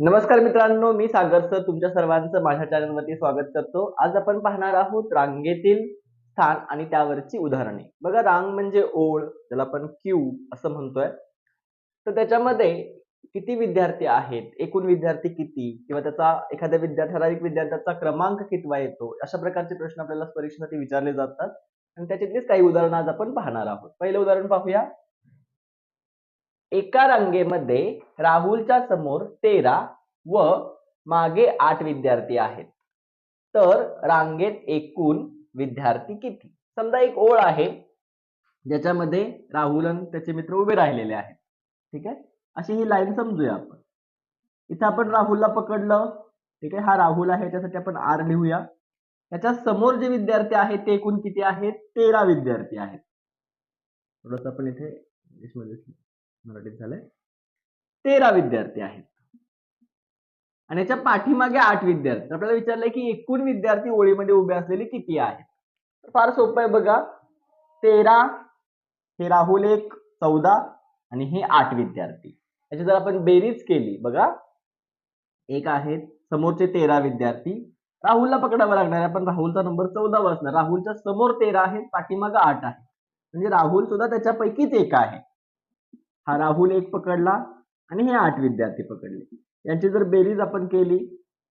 नमस्कार मित्रांनो मी सागर सर. तुमच्या सर्वांचं माझ्या चॅनलमध्ये स्वागत करतो. आज आपण पाहणार आहोत रांगेतील स्थान आणि त्यावरची उदाहरणे. बघा रांग म्हणजे ओळ ज्याला आपण क्यू असं म्हणतोय. तर त्याच्यामध्ये किती विद्यार्थी आहेत? एकूण विद्यार्थी किती? किंवा त्याचा एखाद्या विद्यार्थी ठराविक विद्यार्थ्याचा क्रमांक कितवा येतो? अशा प्रकारचे प्रश्न आपल्याला परीक्षेसाठी विचारले जातात. आणि त्याच्यातलीच काही उदाहरणं आज आपण पाहणार आहोत. पहिलं उदाहरण पाहूया. एका रांगेमध्ये राहुलच्या समोर तेरा व मागे आठ विद्यार्थी आहेत. तर रांगेत एकूण विद्यार्थी किती? समजा एक ओळ आहे ज्याच्यामध्ये राहुल आणि त्याचे मित्र उभे राहिलेले आहेत. ठीक आहे? अशी ही लाईन समजूया आपण. इथं आपण राहुलला पकडलं. ठीक आहे? हा राहुल आहे त्यासाठी आपण आर लिहूया. त्याच्यासमोर जे विद्यार्थी आहेत ते एकूण किती आहेत? तेरा विद्यार्थी आहेत. थोडस आपण इथे मराठीत झालंय. तेरा विद्यार्थी आहेत. आणि याच्या पाठीमागे आठ विद्यार्थी. आपल्याला विचारलंय की एकूण विद्यार्थी ओळीमध्ये उभे असलेले किती आहेत? फार सोपं आहे बघा. तेरा हे राहुल एक चौदा आणि हे आठ विद्यार्थी. याची जर आपण बेरीज केली बघा. एक आहेत समोरचे तेरा विद्यार्थी. राहुलला पकडावं लागणार आहे. पण राहुलचा नंबर चौदा असणार. राहुलच्या समोर तेरा आहेत पाठीमागं आठ आहे म्हणजे राहुल सुद्धा त्याच्यापैकीच एक आहे. हा राहुल एक पकडला आणि हे आठ विद्यार्थी पकडले. यांची जर बेरीज आपण केली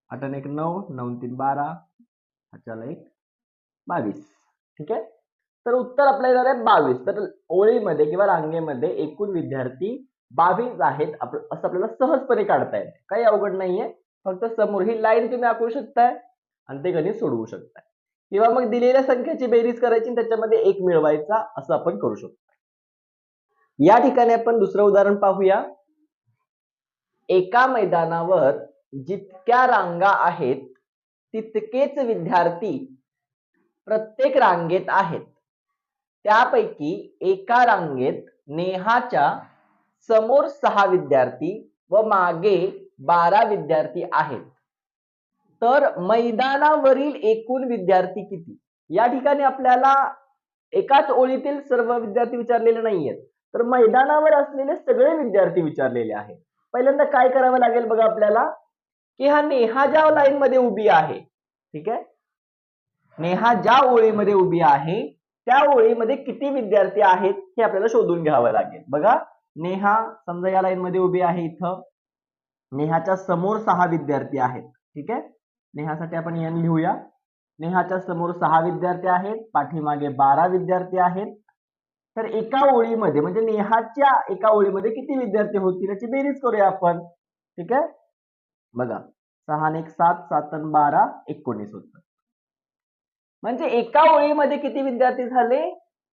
आठ एक नऊ नऊ तीन बारा अच्छा एक बावीस. ठीक आहे? तर उत्तर आपलं येणार आहे बावीस. तर ओळीमध्ये किंवा रांगेमध्ये एकूण विद्यार्थी बावीस आहेत असं आपल्याला सहजपणे काढता येते. काही अवघड नाहीये. फक्त समोर ही लाईन तुम्ही आखू शकताय आणि ते गणित सोडवू शकताय. किंवा मग दिलेल्या संख्येची बेरीज करायची आणि त्याच्यामध्ये एक मिळवायचा असं आपण करू शकतो. या ठिकाणी आपण दुसरं उदाहरण पाहूया. एका मैदानावर जितक्या रांगा आहेत तितकेच विद्यार्थी प्रत्येक रांगेत आहेत. त्यापैकी एका रांगेत नेहाच्या समोर सहा विद्यार्थी व मागे बारा विद्यार्थी आहेत. तर मैदानावरील एकूण विद्यार्थी किती? या ठिकाणी आपल्याला एकाच ओळीतील सर्व विद्यार्थी विचारलेले नाहीयेत. तर मैदानावर असलेले सगळे विद्यार्थी विचारलेले आहेत. पहिल्यांदा काय करावं लागेल बघा आपल्याला? की हा नेहा ज्या लाईन मध्ये उभी आहे ठीक आहे? नेहा ज्या ओळीमध्ये उभी आहे त्या ओळीमध्ये किती विद्यार्थी आहेत हे आपल्याला शोधून घ्यावं लागेल. बघा नेहा समजा या लाईन मध्ये उभी आहे इथं. नेहाच्या समोर सहा विद्यार्थी आहेत ठीक आहे? नेहासाठी आपण एन लिहूया. नेहाच्या समोर सहा विद्यार्थी आहेत पाठीमागे बारा विद्यार्थी आहेत तर एका ओळीमध्ये म्हणजे नेहाच्या एका ओळीमध्ये किती विद्यार्थी होतील याची बेरीज करूया आपण. ठीक आहे? बघा सहा आणि एक सात सात बारा एकोणीस होत. म्हणजे एका ओळीमध्ये किती विद्यार्थी झाले?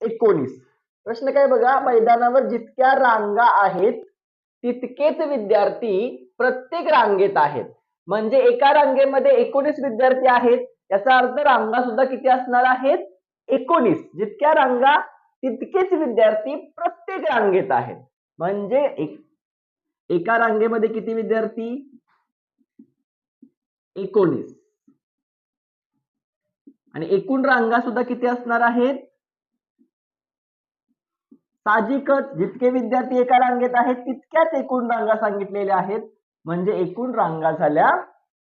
एकोणीस. प्रश्न काय बघा मैदानावर जितक्या रांगा आहेत तितकेच विद्यार्थी प्रत्येक रांगेत आहेत. म्हणजे एका रांगेमध्ये एकोणीस विद्यार्थी आहेत याचा अर्थ रांगा सुद्धा किती असणार आहेत? एकोणीस. जितक्या रांगा तितकेच विद्यार्थी प्रत्येक रांगेत आहेत. म्हणजे एक एका रांगेमध्ये किती विद्यार्थी? एकोणीस. आणि एकूण रांगा सुद्धा किती असणार आहेत? साहजिकच जितके विद्यार्थी एका रांगेत आहेत तितक्याच एकूण रांगा सांगितलेल्या आहेत. म्हणजे एकूण रांगा झाल्या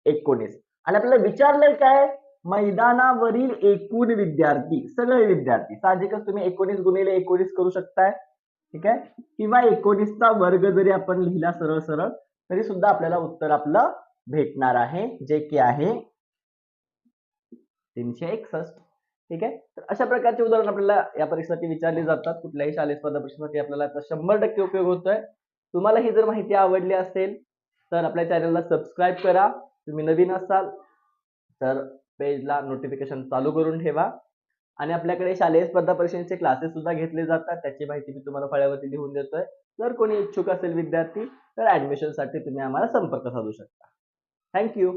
एकोणीस. आणि आपल्याला विचारलंय काय? मैदानावरील एकूण विद्यार्थी सगळे विद्यार्थी साहजिकच तुम्ही एकोणीस गुणिले एकोणीस करू शकताय ठीक आहे? किंवा एकोणीसचा वर्ग जरी आपण लिहिला सरळ सरळ तरी सुद्धा आपल्याला उत्तर आपलं भेटणार आहे जे की आहे तीनशे एकसष्ट ठीक आहे? तर अशा प्रकारचे उदाहरण आपल्याला या परीक्षेसाठी विचारले जातात. कुठल्याही शालेय स्पर्धा परीक्षेसाठी आपल्याला याचा शंभर टक्के उपयोग होतोय. तुम्हाला ही जर माहिती आवडली असेल तर आपल्या चॅनलला सबस्क्राईब करा. तुम्ही नवीन असाल तर पेजला नोटिफिकेशन चालू करून ठेवा. आणि आपल्याकडे शालेय स्पर्धा परीक्षेचे क्लासेस सुद्धा घेतले जातात. त्याची माहिती मी तुम्हाला फळ्यावरती लिहून देतोय. जर कोणी इच्छुक असेल विद्यार्थी तर ऍडमिशनसाठी तुम्ही आम्हाला संपर्क साधू शकता. थँक्यू